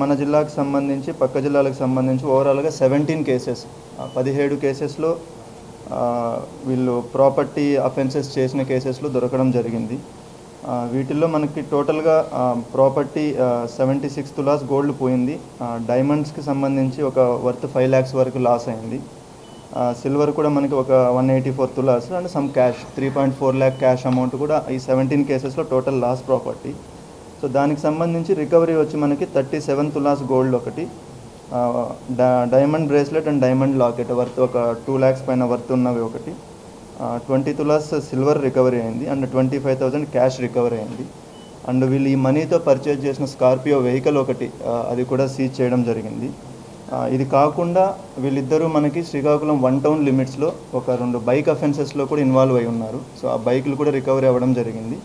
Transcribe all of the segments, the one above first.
మన జిల్లాకు సంబంధించి పక్క జిల్లాలకు సంబంధించి ఓవరాల్గా సెవెంటీన్ కేసెస్ పదిహేడు కేసెస్లో వీళ్ళు ప్రాపర్టీ అఫెన్సెస్ చేసిన కేసెస్లో దొరకడం జరిగింది. వీటిల్లో మనకి టోటల్గా property seventy six tolas gold పోయింది. డైమండ్స్కి సంబంధించి ఒక వర్త్ ఫైవ్ ల్యాక్స్ వరకు లాస్ అయింది. సిల్వర్ కూడా మనకి ఒక one eighty four tolas and some cash three point four lakh cash amount కూడా ఈ సెవెంటీన్ కేసెస్లో టోటల్ లాస్ ప్రాపర్టీ సో దానికి సంబంధించి రికవరీ వచ్చి మనకి థర్టీ సెవెన్ తులాస్ గోల్డ్ ఒకటి diamond bracelet and diamond locket worth ఒక టూ ల్యాక్స్ పైన వర్త్ ఉన్నవి ఒకటి. ట్వంటీ తులాస్ సిల్వర్ రికవరీ అయింది and twenty five thousand cash recovery అయింది. అండ్ వీళ్ళు ఈ మనీతో పర్చేజ్ చేసిన స్కార్పియో వెహికల్ ఒకటి అది కూడా సీజ్ చేయడం జరిగింది. ఇది కాకుండా వీళ్ళిద్దరూ మనకి శ్రీకాకుళం వన్ టౌన్ లిమిట్స్లో ఒక రెండు బైక్ అఫెన్సెస్లో కూడా ఇన్వాల్వ్ అయి ఉన్నారు. సో ఆ బైకులు కూడా రికవరీ అవ్వడం జరిగింది.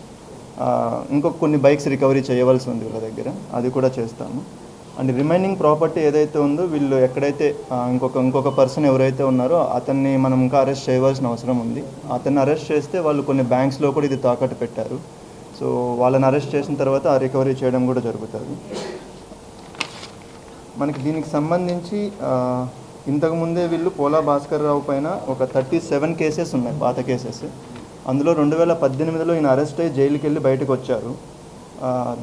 ఇంకొక కొన్ని బైక్స్ రికవరీ చేయవలసి ఉంది వీళ్ళ దగ్గర. అది కూడా చేస్తాము. అండ్ రిమైనింగ్ ప్రాపర్టీ ఏదైతే ఉందో వీళ్ళు ఎక్కడైతే ఇంకొక ఇంకొక పర్సన్ ఎవరైతే ఉన్నారో అతన్ని మనం ఇంకా అరెస్ట్ చేయవలసిన అవసరం ఉంది. అతన్ని అరెస్ట్ చేస్తే వాళ్ళు కొన్ని బ్యాంక్స్లో కూడా ఇది తాకట్టు పెట్టారు. సో వాళ్ళని అరెస్ట్ చేసిన తర్వాత ఆ రికవరీ చేయడం కూడా జరుగుతుంది. మనకి దీనికి సంబంధించి ఇంతకుముందే వీళ్ళు పోలా భాస్కర్ రావు పైన ఒక థర్టీ సెవెన్ కేసెస్ ఉన్నాయి పాత కేసెస్. అందులో రెండు వేల పద్దెనిమిదిలో ఈయన అరెస్ట్ అయ్యి జైలుకి వెళ్ళి బయటకు వచ్చారు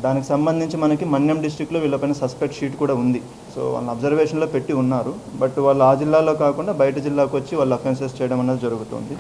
దానికి సంబంధించి మనకి మన్యం డిస్టిక్లో వీళ్ళపైన సస్పెక్ట్ షీట్ కూడా ఉంది. సో వాళ్ళని అబ్జర్వేషన్లో పెట్టి ఉన్నారు. బట్ వాళ్ళు ఆ జిల్లాలో కాకుండా బయట జిల్లాకు వచ్చి వాళ్ళు అఫెన్సెస్ చేయడం అనేది జరుగుతుంది.